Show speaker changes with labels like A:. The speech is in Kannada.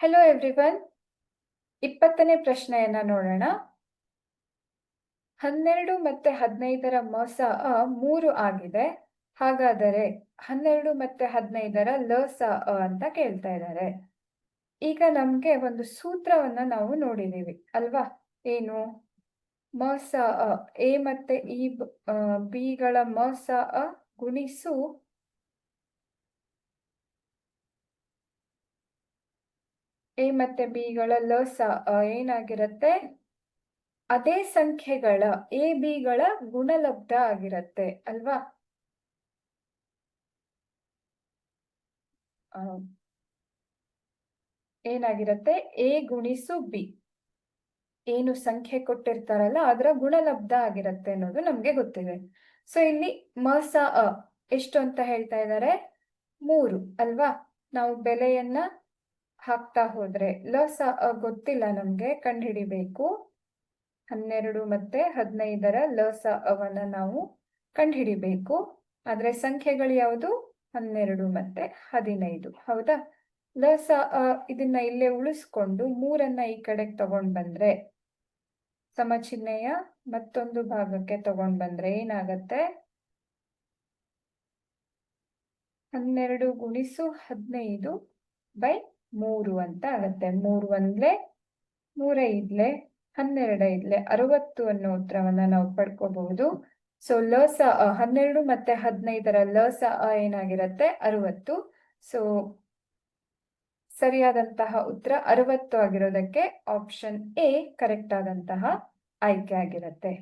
A: ಹೆಲೋ ಎವ್ರಿವನ್ ಇಪ್ಪತ್ತನೇ ಪ್ರಶ್ನೆಯನ್ನ ನೋಡೋಣ. ಹನ್ನೆರಡು ಮತ್ತೆ ಹದಿನೈದರ ಮಸ ಅ ಮೂರು ಆಗಿದೆ. ಹಾಗಾದರೆ ಹನ್ನೆರಡು ಮತ್ತೆ ಹದಿನೈದರ ಲ ಸ ಅ ಅಂತ ಕೇಳ್ತಾ ಇದ್ದಾರೆ. ಈಗ ನಮ್ಗೆ ಒಂದು ಸೂತ್ರವನ್ನ ನಾವು ನೋಡಿದೀವಿ ಅಲ್ವಾ? ಏನು? ಮ ಸ ಅ, ಎ ಮತ್ತೆ ಈ ಬಿಗಳ ಮ ಸ ಅ ಗುಣಿಸು ಎ ಮತ್ತೆ ಬಿಗಳ ಲ ಸ ಏನಾಗಿರುತ್ತೆ? ಅದೇ ಸಂಖ್ಯೆಗಳ, ಎ, ಬಿಗಳ ಗುಣಲಬ್ಧ ಆಗಿರತ್ತೆ, ಅಲ್ವಾ? ಏನಾಗಿರತ್ತೆ? ಎ ಗುಣಿಸು ಬಿ. ಏನು ಸಂಖ್ಯೆ ಕೊಟ್ಟಿರ್ತಾರಲ್ಲ, ಅದರ ಗುಣಲಬ್ಧ ಆಗಿರತ್ತೆ ಅನ್ನೋದು ನಮ್ಗೆ ಗೊತ್ತಿದೆ. ಸೊ, ಇಲ್ಲಿ ಮ, ಸ, ಅ, ಎಷ್ಟು ಅಂತ ಹೇಳ್ತಾ ಇದ್ದಾರೆ ಮೂರು, ಅಲ್ವಾ? ನಾವು ಬೆಲೆಯನ್ನ ಹಾಕ್ತಾ ಹೋದ್ರೆ ಲ ಸ ಗೊತ್ತಿಲ್ಲ ನಮ್ಗೆ, ಕಂಡುಹಿಡಿಬೇಕು. ಹನ್ನೆರಡು ಮತ್ತೆ ಹದಿನೈದರ ಲ ಸ ಅವನ್ನ ನಾವು ಕಂಡುಹಿಡಿಬೇಕು. ಆದ್ರೆ ಸಂಖ್ಯೆಗಳು ಯಾವುದು? ಹನ್ನೆರಡು ಮತ್ತೆ ಹದಿನೈದು. ಹೌದಾ? ಲ ಸ ಇದನ್ನ ಇಲ್ಲೇ ಉಳಿಸ್ಕೊಂಡು ಮೂರನ್ನ ಈ ಕಡೆಗೆ ತಗೊಂಡ್ ಬಂದ್ರೆ ಸಮಚಿಹ್ನೆಯ ಮತ್ತೊಂದು ಭಾಗಕ್ಕೆ ತಗೊಂಡ್ ಬಂದ್ರೆ ಏನಾಗತ್ತೆ? ಹನ್ನೆರಡು ಗುಣಿಸು ಹದಿನೈದು ಬೈ ಮೂರು ಅಂತ ಆಗತ್ತೆ. ಮೂರು ಒಂದ್ಲೆ ನೂರೈದ್ಲೆ ಹನ್ನೆರಡೈದ್ಲೆ ಅರವತ್ತು ಅನ್ನೋ ಉತ್ತರವನ್ನ ನಾವು ಪಡ್ಕೋಬಹುದು. ಸೊ ಲ ಸ ಅ ಹನ್ನೆರಡು ಮತ್ತೆ ಹದಿನೈದರ ಲ ಸ ಅ ಏನಾಗಿರತ್ತೆ? ಅರವತ್ತು. ಸೊ ಸರಿಯಾದಂತಹ ಉತ್ತರ ಅರವತ್ತು ಆಗಿರೋದಕ್ಕೆ ಆಪ್ಷನ್ ಎ ಕರೆಕ್ಟ್ ಆದಂತಹ ಆಯ್ಕೆ ಆಗಿರತ್ತೆ.